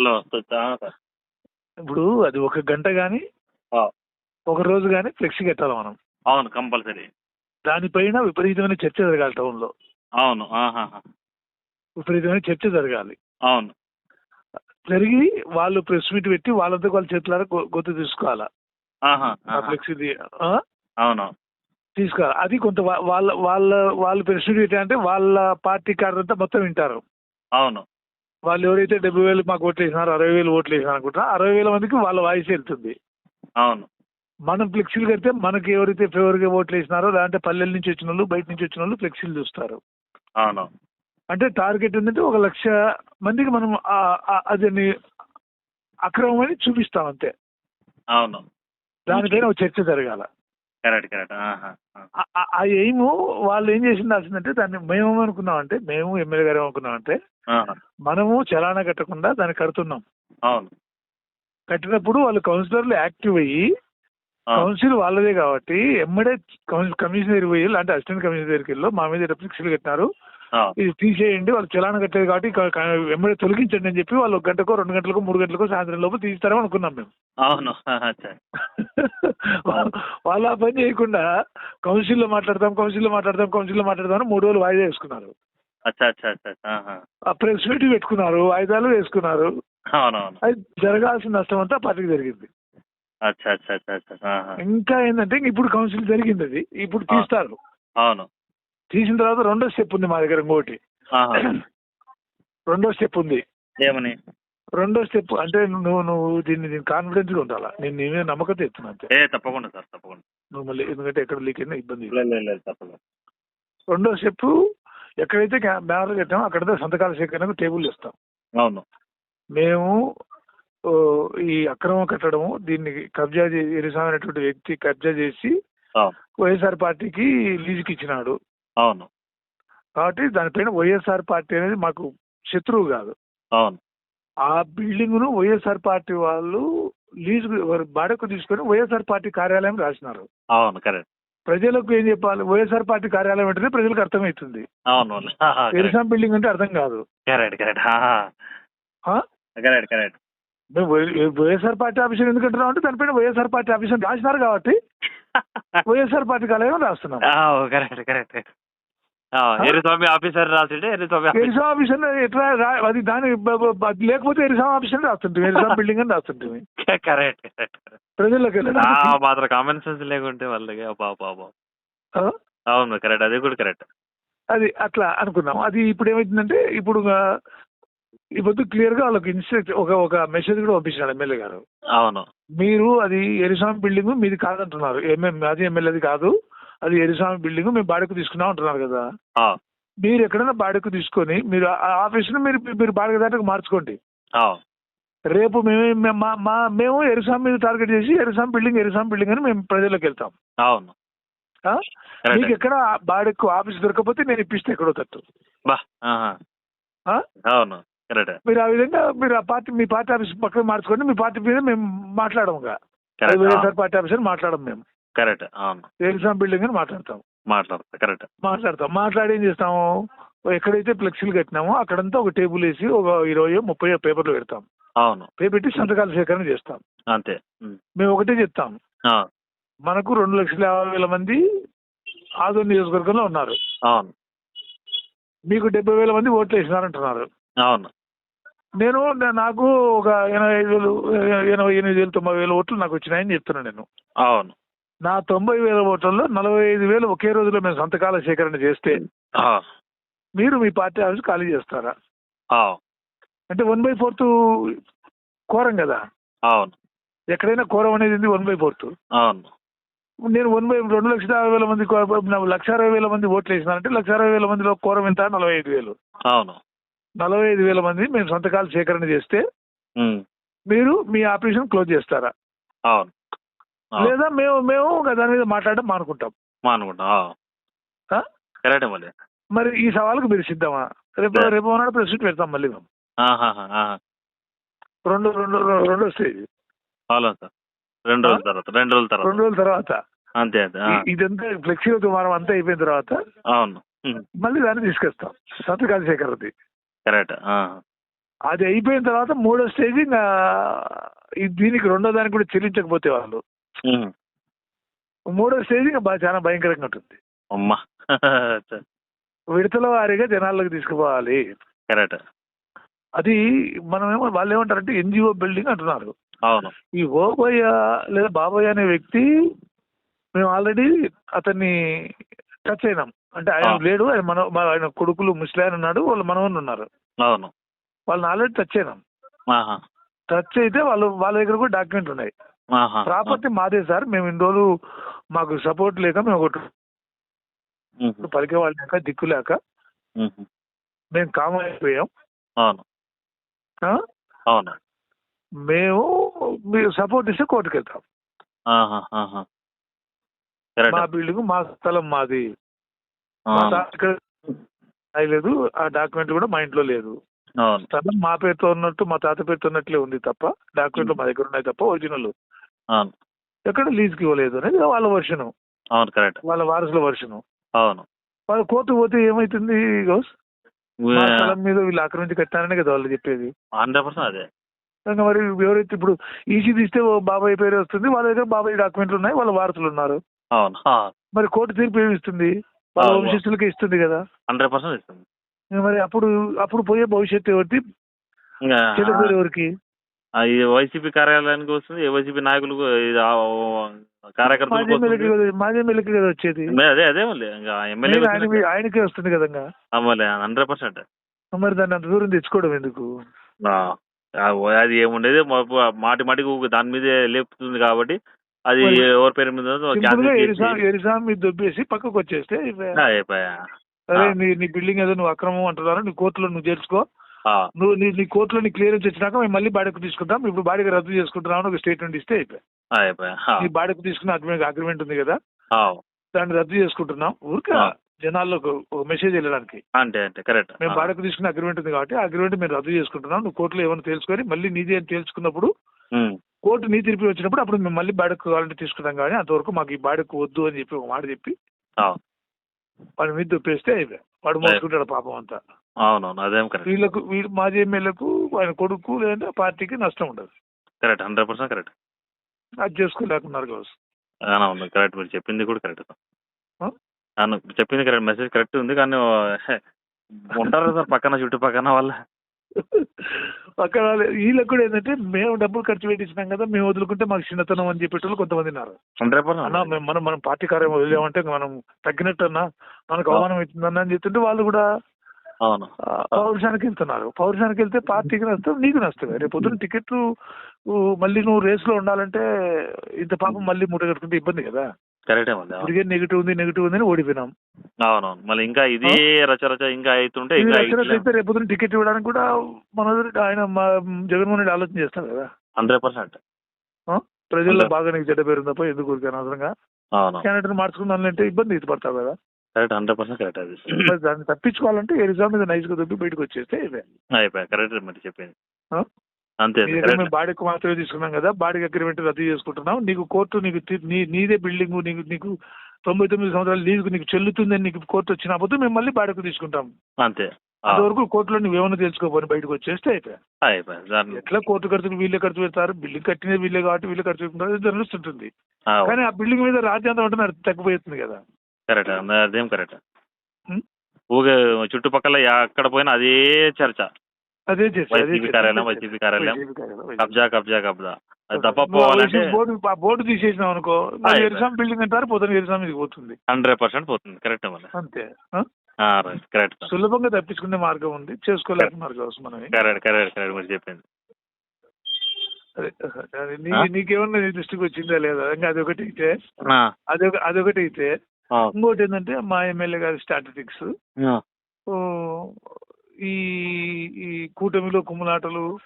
లో వస్తుంది ఇప్పుడు అది ఒక గంట కానీ ఒక రోజు కానీ ఫ్లెక్సీ కట్టాలి మనం. అవును కంపల్సరీ. దానిపైన విపరీతమైన చర్చ జరగాలి టౌన్లో. అవును ఆహాహా. విపరీతమైన చర్చ జరగాలి. అవును. జరిగి వాళ్ళు ప్రెస్ మీట్ పెట్టి వాళ్ళంతా వాళ్ళ చేతులారా గొ- గొంతు తీసుకోవాలా? ఆహా, ఆ ఆహా. ఫ్లెక్సీ అవును. తీసుకోవాలి. అది కొంత వాళ్ళ వాళ్ళ వాళ్ళు ప్రెస్ మీట్ పెట్టి అంటే వాళ్ళ పార్టీ కార్డంతా మొత్తం వింటారు. అవును. వాళ్ళు ఎవరైతే డెబ్బై వేలు మాకు ఓట్లు వేసినారో అరవై వేలు ఓట్లు వేసినారు అనుకుంటారో అరవై వేల మందికి వాళ్ళ వాయిస్ వెళ్తుంది. అవును. మనం ఫ్లెక్సీలు కడితే మనకి ఎవరైతే ఫేవర్గా ఓట్లు వేసినారో లేదంటే పల్లెల నుంచి వచ్చిన వాళ్ళు బయట నుంచి వచ్చిన వాళ్ళు ఫ్లెక్సీలు చూస్తారు. అవును. అంటే టార్గెట్ ఏంటంటే ఒక లక్ష మందికి మనం అదని అక్రమమని చూపిస్తాం అంతే. అవును. దానిపైన ఒక చర్చ జరగాల. Correct correct. ఆహా, ఆ. ఎయిమ్ వాళ్ళు ఏం చేసిందాల్సిందంటే దాన్ని మేము ఏమనుకున్నామంటే మేము ఎమ్మెల్యే గారు ఏమనుకున్నామంటే. మనము చలానా కట్టకుండా దాన్ని కడుతున్నాం. అవును. కట్టినప్పుడు వాళ్ళు కౌన్సిలర్లు యాక్టివ్ అయ్యి కౌన్సిల్ వాళ్ళదే కాబట్టి ఎమ్మడే కమిషనర్ పోయి అంటే అసిస్టెంట్ కమిషనర్ దగ్గరికి వెళ్ళి మా మీద రిఫ్లెక్స్లు కట్టినారు. ఇది తీసేయండి వాళ్ళు చలానా కట్టేది కాబట్టి ఎమ్మడే తొలగించండి అని చెప్పి వాళ్ళు ఒక గంటకో రెండు గంటలకో మూడు గంటలకో సాయంత్రం లోపు తీస్తారని అనుకున్నాం మేము. అవును. వాళ్ళు ఆ పని చేయకుండా కౌన్సిల్లో మాట్లాడతాం కౌన్సిల్లో మాట్లాడతాం కౌన్సిల్లో మాట్లాడతాం మూడు రోజులు వాయిదా వేసుకున్నారు. అచ్చా అచ్చా అచ్చా ఆహా. ఆ ప్రెస్ మీట్ పెట్టుకున్నారు వాయిదాలు వేసుకున్నారు. అవునవును. అది జరగాల్సిన నష్టం అంతా పార్టీకి జరిగింది. అచ్చా అచ్చా అచ్చా అచ్చా. ఆహా. ఇంకా ఏంటంటే ఇప్పుడు కౌన్సిల్ జరిగింది అది. ఇప్పుడు తీస్తారు. అవును. తీసిన తర్వాత రెండో స్టెప్ ఉంది మా దగ్గర ఇంకోటి. రెండో స్టెప్ ఉంది. ఏమని? రెండో స్టెప్ అంటే నువ్వు నువ్వు దీన్ని దీన్ని కాన్ఫిడెన్స్గా ఉండాలా? నేను నేనే నమ్మకం ఎత్తున్నా అంతే. ఏ తప్పకుండా సార్ తప్పకుండా. నువ్వు మళ్ళీ ఎందుకంటే ఎక్కడ లీక్ అయినా ఇబ్బంది. రెండో స్టెప్ ఎక్కడైతే బ్యానర్ కట్టామో అక్కడైతే సంతకాల సేకరణకు టేబుల్ ఇస్తాం అవును. మేము ఈ అక్రమం కట్టడము దీన్ని కబ్జా చేసి ఎరిసామైనటువంటి వ్యక్తి కబ్జా చేసి వైఎస్ఆర్ పార్టీకి లీజుకి ఇచ్చినాడు. అవును. కాబట్టి దానిపైన వైఎస్ఆర్ పార్టీ అనేది మాకు శత్రువు కాదు. అవును. ఆ బిల్డింగ్ను వైఎస్ఆర్ పార్టీ వాళ్ళు లీజు బాడకు తీసుకొని వైఎస్ఆర్ పార్టీ కార్యాలయం రాసినారు. అవును కరెక్ట్. ప్రజలకు ఏం చెప్పాలి? వైఎస్ఆర్ పార్టీ కార్యాలయం అంటేనే ప్రజలకు అర్థమవుతుంది. అవును ఎరిసాం బిల్డింగ్ అంటే అర్థం కాదు. Correct correct? Correct correct. YSR party officer ఎందుకు అంటున్నాం అంటే దానిపైన వైఎస్ఆర్ పార్టీ ఆఫీసర్ రాసినారు కాబట్టి వైఎస్ఆర్ పార్టీ కార్యాలయం రాస్తున్నాం. Correct correct. ఎరిస్వామి ఆఫీసర్ రాసిండే ఎరిస్వామి ఎరిసాం ఆఫీసర్ ఎట్లా అది దాని లేకపోతే ఎరిసాం ఆఫీసర్ రాస్తుంటుంది ఎరిసాం బిల్డింగ్ అని రాస్తుంటుంది కరెక్ట్ కరెక్ట్ ప్రజల్లోకి మాత్రం కామన్ సెన్స్ లేకుంటే వాళ్ళకి బాబా? అవును కరెక్ట్ అది కూడా కరెక్ట్. అది అట్లా అనుకున్నాం. అది ఇప్పుడు ఏమైందంటే ఇప్పుడు ఈ పొద్దు క్లియర్గా వాళ్ళకి ఇన్స్ట్రక్ట్ ఒక ఒక మెసేజ్ కూడా పంపించాడు ఎమ్మెల్యే గారు. అవును. మీరు అది ఎరిసామి బిల్డింగ్ మీది కాదంటున్నారు. ఎంఎం అది ఎమ్మెల్యేది కాదు. అది ఎరిసామి బిల్డింగ్ మేము బాడకు తీసుకున్నాం అంటున్నారు కదా. మీరు ఎక్కడైనా బాడకు తీసుకొని మీరు ఆ ఆఫీస్ను మీరు మీరు బాడక దాటకు మార్చుకోండి. రేపు మేము మేము- మా మా మేము ఎరిసాం మీద టార్గెట్ చేసి ఎరిసాం బిల్డింగ్ ఎరిసాం బిల్డింగ్ అని మేము ప్రజలకు వెళ్తాం. అవును. మీకు ఎక్కడ బాడకు ఆఫీస్ దొరకకపోతే నేను ఇప్పిస్తే ఎక్కడో తట్టు? అవును. మీరు ఆ విధంగా మీరు ఆ పార్టీ మీ పార్టీ ఆఫీస్ పక్కన మార్చుకోండి మీ పార్టీ మీద మేము వైఎస్ఆర్ పార్టీ ఆఫీసర్ మాట్లాడము మేము. కరెక్ట్ అవును. ఎరిసాం బిల్డింగ్ అని మాట్లాడతాం మాట్లాడతా కరెక్ట్. మాట్లాడతాం మాట్లాడి ఏం చేస్తాము? ఎక్కడైతే ఫ్లెక్సీలు కట్టినామో అక్కడంతా ఒక టేబుల్ వేసి ఒక ఇరవై ముప్పై పేపర్లు పెడతాం అవును. పెట్టి సంతకాల సేకరణ చేస్తాం అంతే. మేము ఒకటే చెప్తాం మనకు రెండు లక్షల యాభై వేల మంది ఆదోని నియోజకవర్గంలో ఉన్నారు. అవును. మీకు డెబ్బై వేల మంది ఓట్లు వేసినారంటున్నారు. అవును. నేను నాకు ఒక ఎనభై ఐదు వేలు ఎనభై ఎనిమిది వేలు తొంభై వేల ఓట్లు నాకు వచ్చినాయని చెప్తున్నాను నేను. అవును. నా తొంభై వేల ఓట్లలో నలభై ఐదు వేలు ఒకే రోజులో మేము సంతకాల సేకరణ చేస్తే మీరు మీ పార్టీ ఆఫీస్ ఖాళీ చేస్తారా? అంటే వన్ బై ఫోర్త్ కోరం కదా? అవును. ఎక్కడైనా కోరం అనేది వన్ బై ఫోర్త్. అవును. నేను వన్ బై రెండు లక్షల యాభై వేల మంది లక్ష అరవై వేల మంది ఓట్లు వేసినారంటే లక్ష అరవై వేల మందిలో కోరం ఎంత? నలభై ఐదు వేలు. అవును. నలభై ఐదు వేల మంది మేము సంతకాలు సేకరణ చేస్తే మీరు మీ ఆపరేషన్ క్లోజ్ చేస్తారా? అవును. లేదా మేము మేము దాని మీద మాట్లాడడం మానుకుంటాం. మానుకుంటా? కరెక్ట్ మళ్ళీ. మరి ఈ సవాలుకు మీరు సిద్ధమా? రేపు. రేపు నాడు ప్రెస్ మీట్ పెడతాం మళ్ళీ మేము. రెండు రెండు రెండో స్టేజ్ అవును సార్. రెండు రోజుల తర్వాత రెండు రోజుల తర్వాత. రెండు రోజుల తర్వాత. అంతే అంతే ఇదంతా ఫ్లెక్సీ దుమారం అంతా అయిపోయిన తర్వాత అవును. మళ్ళీ దాన్ని తీసుకొస్తాం. సంతకాల సేకరణది కరెక్ట్ ఆ, అది అయిపోయిన తర్వాత మూడో స్టేజ్ ఇంకా దీనికి రెండో దానికి కూడా చెల్లించకపోతే వాళ్ళు. మూడో స్టేజ్ ఇంకా బాగా చాలా భయంకరంగా ఉంటుంది. అమ్మా. విడతల వారీగా జనాల్లోకి తీసుకుపోవాలి. కరెక్ట్. అది మనమేమో వాళ్ళు ఏమంటారంటే ఎన్జిఓ బిల్డింగ్ అంటున్నారు. అవును. ఈ ఓబయ్య లేదా బాబయ్య అనే వ్యక్తి మేము ఆల్రెడీ అతన్ని టచ్ అయినాం. అంటే ఆయన. లేడు ఆయన మన ఆయన కొడుకులు ముస్లిం ఉన్నాడు వాళ్ళు మనవన్ను ఉన్నారు. అవును. వాళ్ళని ఆల్రెడీ టచ్ అయినాం. టచ్ అయితే వాళ్ళు వాళ్ళ దగ్గర కూడా డాక్యుమెంట్ ఉన్నాయి. ప్రాపర్టీ మాదే సార్. మేము ఇన్ని రోజులు మాకు సపోర్ట్ లేక మేము ఒకటి. పలికే వాళ్ళు లేక దిక్కు లేక. మేము. కామన్ అయిపోయాం. అవును. మేము మీరు సపోర్ట్ ఇస్తే కోర్టుకు వెళ్తాం మా బిల్డింగ్ మా స్థలం మాది. లేదు ఆ డాక్యుమెంట్ కూడా మా ఇంట్లో లేదు. స్థలం మా పేరుతో ఉన్నట్టు మా తాత పేరుతో ఉన్నట్లే ఉంది తప్ప డాక్యుమెంట్లు మా దగ్గర ఉన్నాయి తప్ప ఒరిజినల్. అవును. ఎక్కడ లీజ్కి ఇవ్వలేదు అనేది వాళ్ళ వర్షను. అవును కరెక్ట్. వాళ్ళ వారసుల వర్షను. అవును. వాళ్ళు కోర్టు పోతే ఏమైతుంది గౌస్? మా స్థలం మీద వీళ్ళు ఆక్రమించి కట్టారనే కదా వాళ్ళు చెప్పేది. హండ్రెడ్ పర్సెంట్ అదే. ఇంకా మరి ఎవరైతే ఇప్పుడు ఈసీ తీస్తే బాబాయ్ పేరు వస్తుంది వాళ్ళ దగ్గర బాబాయ్ డాక్యుమెంట్లు ఉన్నాయి వాళ్ళ వారసులు ఉన్నారు. అవును. మరి కోర్టు తీర్పు ఏమి ఇస్తుంది? వాళ్ళ. వంశస్థులకే ఇస్తుంది కదా. హండ్రెడ్ పర్సెంట్ ఇస్తుంది. మరి అప్పుడు అప్పుడు పోయే భవిష్యత్తు ఎవరికి చెడు ఎవరికి? ఈ వైసీపీ కార్యాలయానికి వస్తుంది వైసీపీ నాయకులకు ఇది ఆ, కార్యకర్తలకు మాజీ ఎమ్మెల్యేకి కదా వచ్చేది. అదే అదే మళ్ళీ ఇంకా ఎమ్మెల్యే ఆయనకే వస్తుంది కదా. మళ్ళీ హండ్రెడ్ పర్సెంట్. మరి దాన్ని అంత దూరం తెచ్చుకోవడం ఎందుకు? అది ఏముండేది మాటి మాటికి దాని మీదే లేపుతుంది కాబట్టి అది ఎవరి పేరు మీద ఎరిసా మీద దొబ్బేసి పక్కకు వచ్చేస్తే. నీ బిల్డింగ్ ఏదో నువ్వు అక్రమం అంటున్నారు నీ కోర్టులో నువ్వు చేర్చుకో. నువ్వు నీ నీ కోర్టులో నీ క్లియరెన్స్ వచ్చినాక మేము మళ్ళీ బాడీకి తీసుకుంటాం. ఇప్పుడు బాడీకి రద్దు చేసుకుంటున్నాం అని ఒక స్టేట్మెంట్ ఇస్తే అయిపోయి ఆ, అయిపోయా ఆ, నీ బాడీకి తీసుకున్న అగ్రిమెంట్ అగ్రిమెంట్ ఉంది కదా? దాన్ని రద్దు చేసుకుంటున్నాం. ఊరికే. జనాల్లో ఒక మెసేజ్ వెళ్ళడానికి. అంతే అంతే. కరెక్ట్ మేము బాడీకి తీసుకున్న అగ్రిమెంట్ ఉంది కాబట్టి అగ్రిమెంట్ మేము రద్దు చేసుకుంటున్నాం. నువ్వు కోర్టులో ఏమైనా తెలుసుకొని మళ్ళీ నీదే అని తేల్చుకున్నప్పుడు కోర్టు నీ తీర్పు వచ్చినప్పుడు అప్పుడు మేము మళ్ళీ బాడీకి కావాలంటే తీసుకుంటాం కానీ అంతవరకు మాకు ఈ బాడీకి వద్దు అని చెప్పి ఒక మాట చెప్పి వాడి మీద దొప్పేస్తే అయిపోయి వాడు మోసుకుంటాడు పాపం అంతా. అవునవును అదేం కరెక్ట్ వీళ్ళకు వీళ్ళు మాజీ ఎమ్మెల్యేలకు ఆయన కొడుకు లేదంటే ఆ పార్టీకి నష్టం ఉండదు. కరెక్ట్ హండ్రెడ్ పర్సెంట్ కరెక్ట్ అది చేసుకోలేకున్నారు కావచ్చు. అవును కరెక్ట్ మీరు చెప్పింది కూడా కరెక్ట్ ఆ? అవును చెప్పింది కరెక్ట్ మెసేజ్ కరెక్ట్ ఉంది కానీ ఉంటారు సార్ పక్కన చుట్టుపక్కన వాళ్ళ. అక్కడ వీళ్ళకి కూడా ఏంటంటే మేము డబ్బులు ఖర్చు పెట్టించినాం కదా మేము వదులుకుంటే మాకు చిన్నతనం అని చెప్పేటోళ్ళు కొంతమంది ఉన్నారు. అన్న మేము మనం మనం పార్టీ కార్యం వదిలేమంటే మనం తగ్గినట్టు అన్నా మనకు అవమానం అవుతుందన్న అని చెప్తుంటే వాళ్ళు కూడా పౌరుషానికి వెళ్తున్నారు. పౌరుషానికి వెళ్తే పార్టీకి నష్టం నీకు నష్టమే. రేపు పొద్దున్న టికెట్ మళ్ళీ నువ్వు రేస్లో ఉండాలంటే ఇంత పాపం మళ్ళీ మూట కట్టుకుంటే ఇబ్బంది కదా. కరెక్టే మళ్ళీ. ఇదిగే నెగిటివ్ ఉంది నెగిటివ్ ఉంది అని ఓడిపోయినాం. అవునవును మళ్ళీ ఇంకా ఇదే రచ రచ ఇంకా అవుతుంటే ఇంకా అయితే రేపు టికెట్ ఇవ్వడానికి కూడా మన ఆయన జగన్మోహన్ రెడ్డి ఆలోచన చేస్తాడు కదా. Hundred percent? ప్రజల్లో. బాగా నీకు చెడ్డ పేరు తప్ప ఎందుకు ఊరికే అనవసరంగా? క్యాండిడేట్ మార్చుకుందానంటే ఇబ్బంది ఇది పడతావు కదా. కరెక్ట్ హండ్రెడ్ పర్సెంట్ కరెక్ట్ అది. దాన్ని తప్పించుకోవాలంటే ఎగ్జామ్ మీద నైస్గా దొబ్బి బయటకు వచ్చేస్తే ఇవే అయిపోయా కరెక్ట్ మరి చెప్పింది? అంతే బాడీకి మాత్రమే తీసుకున్నాం కదా బాడీకి అగ్రిమెంట్ రద్దు చేసుకుంటున్నాం. నీకు కోర్టు నీకు నీదే బిల్డింగ్ నీకు నీకు తొంభై తొమ్మిది సంవత్సరాలు లీజుకు నీకు చెల్లుతుందని నీకు కోర్టు వచ్చినప్పుడు మేము మళ్ళీ బాడీకి తీసుకుంటాం. అంతే. అంతవరకు కోర్టులో నువ్వు ఏమైనా తెలుసుకోపోని బయటకు వచ్చేస్తే అయిపోయా. అయిపోయా దాన్ని. ఎట్లా కోర్టు ఖర్చులు వీళ్ళే ఖర్చు పెడతారు? బిల్డింగ్ కట్టినది వీళ్ళే కాబట్టి వీళ్ళే ఖర్చు పెడతారు జర్నలిస్ట్ ఉంటుంది కానీ ఆ బిల్డింగ్ మీద రాజ్యాంగం అంటే తగ్గిపోతుంది కదా. కరెక్ట్ అదేం కరెక్ట్? ఊగే చుట్టుపక్కల ఎక్కడ పోయినా అదే చర్చ. అదే వైసీపీ కార్యాలయం వైసీపీ. కబ్జా కబ్జా కబ్జా. అది తప్ప పోవాలంటే బోర్డు బోర్డు తీసేసినావు అనుకో. ఎరిసాం బిల్డింగ్ అంటారు పొద్దున ఎరిసాం ఇది పోతుంది. హండ్రెడ్ పర్సెంట్ పోతుంది. కరెక్ట్ మళ్ళీ. అంతే? రైట్ కరెక్ట్ సులభంగా తప్పించుకునే మార్గం ఉంది. చేసుకోలేకున్నారు కావచ్చు మనం కరెక్ట్ కరెక్ట్ కరెక్ట్ మీరు చెప్పింది? నీకేమన్నా నీ దృష్టికి వచ్చిందా లేదా? ఇంకా అదొకటి అయితే అదొక అదొకటి అయితే ఇంకోటి ఏంటంటే మా ఎమ్మెల్యే గారి స్టాటిస్టిక్స్. ఈ ఈ కూటమిలో కుమ్ములాటలు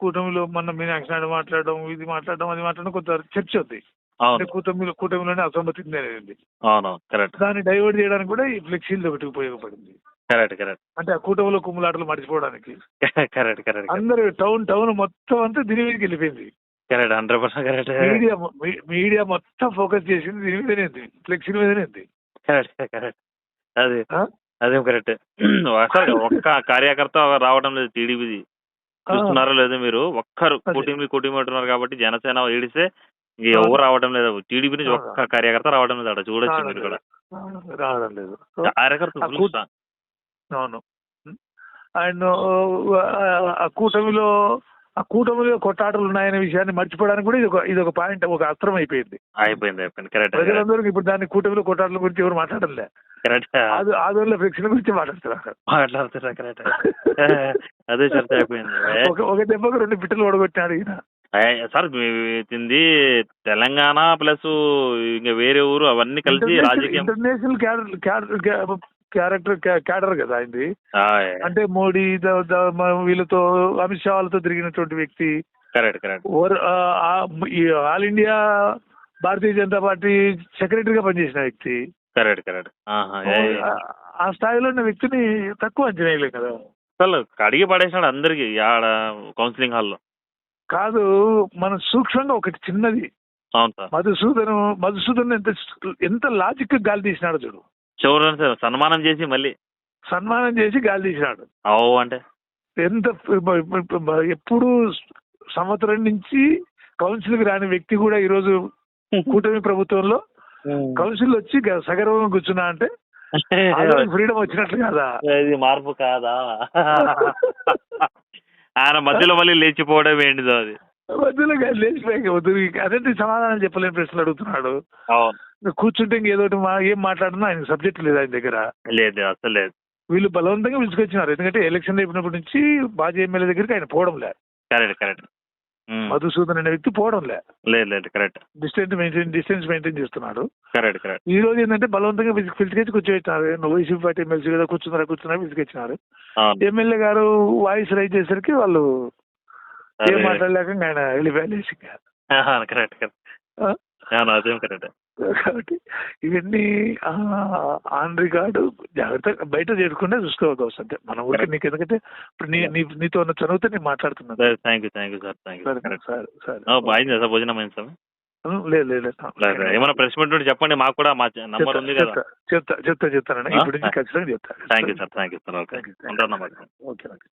కూటమిలో మన మీనాక్షి నాయుడు మాట్లాడడం ఇది మాట్లాడడం అది మాట్లాడడం కొంత చర్చ ఉంది అంటే కూటమిలో కూటమిలోనే అసమ్మతి అనేది. కరెక్ట్. దాన్ని డైవర్ట్ చేయడానికి కూడా ఈ ఫ్లెక్సీలు ఒకటి ఉపయోగపడింది. Correct correct. అంటే ఆ కూటమిలో కుమ్ములాటలు మర్చిపోవడానికి. కరెక్ట్ కరెక్ట్ అందరూ టౌన్ టౌన్ మొత్తం అంతా దీని మీదకి వెళ్ళిపోయింది. Correct hundred percent correct. Media media మొత్తం ఫోకస్ చేసింది దీని మీదనే ఉంది. ఫ్లెక్సీ మీదనే ఉంది. Correct correct. అదే? అదేం కరెక్ట్. అసలు ఒక్క కార్యకర్త రావడం లేదు టీడీపీది చూస్తున్నారో లేదో మీరు ఒక్కరు. కూటమి కూటమి అంటున్నారు కాబట్టి జనసేన అవును. ఎవరు రావడం లేదు. టీడీపీ నుంచి. ఒక్క కార్యకర్త రావడం లేదు అక్కడ చూడొచ్చు మీరు కూడా. రావడం లేదు. కార్యకర్త అవును. అండ్ ఆ కూటమిలో ఆ కూటమిలో కొట్టాటలు ఉన్నాయనే విషయాన్ని మర్చిపోవడానికి కూడా ఇది ఒక ఇది ఒక పాయింట్ ఒక అస్త్రం అయిపోయింది. అయిపోయింది అయిపోయింది. కరెక్ట్ ప్రజలందరూ ఇప్పుడు దాని కూటమిలో కొట్టాటల గురించి ఎవరు మాట్లాడలే కరెక్ట్ ఆదు ఆదోళ్ళ ఫ్లెక్షన్ గురించి మాట్లాడుతున్నారు. మాట్లాడుతున్నా కరెక్ట్ అదే చర్చ అయిపోయింది. ఒక దెబ్బకు రెండు బిట్టలు ఓడగొట్టాడు ఈయన సార్ ఇది తెలంగాణ ప్లస్ ఇంకా వేరే ఊరు అవన్నీ కలిసి రాజకీయం. ఇంటర్నేషనల్ క్యారెక్టర్ క్యాడర్ కదా ఆయనది. ఆయ్, అంటే మోడీ వీళ్ళతో అమిత్ షా వాళ్ళతో తిరిగినటువంటి వ్యక్తి. All India Bharatiya Janata party సెక్రటరీగా పనిచేసిన వ్యక్తి. Correct correct. ఆ- స్థాయిలో ఉన్న వ్యక్తిని తక్కువ అంచనా వేయలేం కదా. అసలు కడిగి పడేసినాడు అందరికి ఆడ కౌన్సిలింగ్ హాల్లో. కాదు మనం సూక్ష్మంగా ఒకటి చిన్నది. మధుసూదన్ మధుసూదన్ ఎంత ఎంత లాజిక్ గాలి తీసినాడు చూడు. చివరి సార్ సన్మానం చేసి మళ్ళీ. సన్మానం చేసి గాలి తీసినాడు. అవు అంటే? ఎంత ఎప్పుడు సంవత్సరం నుంచి కౌన్సిల్కి రాని వ్యక్తి కూడా ఈరోజు కూటమి ప్రభుత్వంలో కౌన్సిల్ వచ్చి సగర్వంగా కూర్చున్నా అంటే ఫ్రీడమ్ వచ్చినట్లు కదా. ఇది మార్పు కాదా? ఆయన మధ్యలో మళ్ళీ లేచిపోవడం ఏంటిదో అది. మధ్యలో గాలి లేచిపోయాక అదేంటి సమాధానం చెప్పలేని ప్రశ్నలు అడుగుతున్నాడు? అవును. కూర్చుంటే ఇంకేదో ఒకటి మా ఏం మాట్లాడినా ఆయన సబ్జెక్ట్ లేదు ఆయన దగ్గర. లేదు అసలు లేదు. వీళ్ళు బలవంతంగా పిలుచుకొచ్చినారు. ఎందుకంటే ఎలక్షన్ అయిపోయినప్పటి నుంచి మాజీ ఎమ్మెల్యే దగ్గరికి ఆయన పోవడం లే. Correct correct. మధుసూదన్ అనే వ్యక్తి పోవడం లేదు లేదు correct. Distance maintain distance maintain చేస్తున్నాడు. Correct correct. ఈ రోజు ఏంటంటే బలవంతంగా పిలిచి- పిలిచికొచ్చి కూర్చోబెట్టినారు. నువ్వు వైసీపీ పార్టీ ఎమ్మెల్సీ కదా కూర్చున్నారా కూర్చున్నారా పిలిచికొచ్చినారు. ఎమ్మెల్యే గారు వాయిస్ రైజ్ చేసరికి వాళ్ళు ఏం. మాట్లాడలేక ఆయన వెళ్ళిపోయాలేసి ఆహా, కరెక్ట్ కరెక్ట్. అదేం కరెక్ట్. కాబట్టి ఇవన్నీ ఆ, ఆన్ రికార్డు జాగ్రత్తగా బయట చేరుకుంటే చూసుకోవచ్చు అంటే మన ఊరికి నీకు ఎందుకంటే ఇప్పుడు నీ నీ- నీతో ఉన్న చదివితే నేను మాట్లాడుతున్నాను. Thank you thank you sir thank you సరే కరెక్ట్ సరే సరే. అయింది సార్? భోజనం అయింది సార్? లేదు లేదు. ఏమైనా ప్రెస్ మీట్ ఉంటే చెప్పండి మాకు కూడా మా నంబర్ చెప్తా, ఉంది కదా. చెప్తా చెప్తా చెప్తా చెప్తానండి? ఇప్పుడు నుంచి ఖచ్చితంగా చెప్తా. Thank you sir thank you sir okay. ఉంటాను ఓకే ఓకే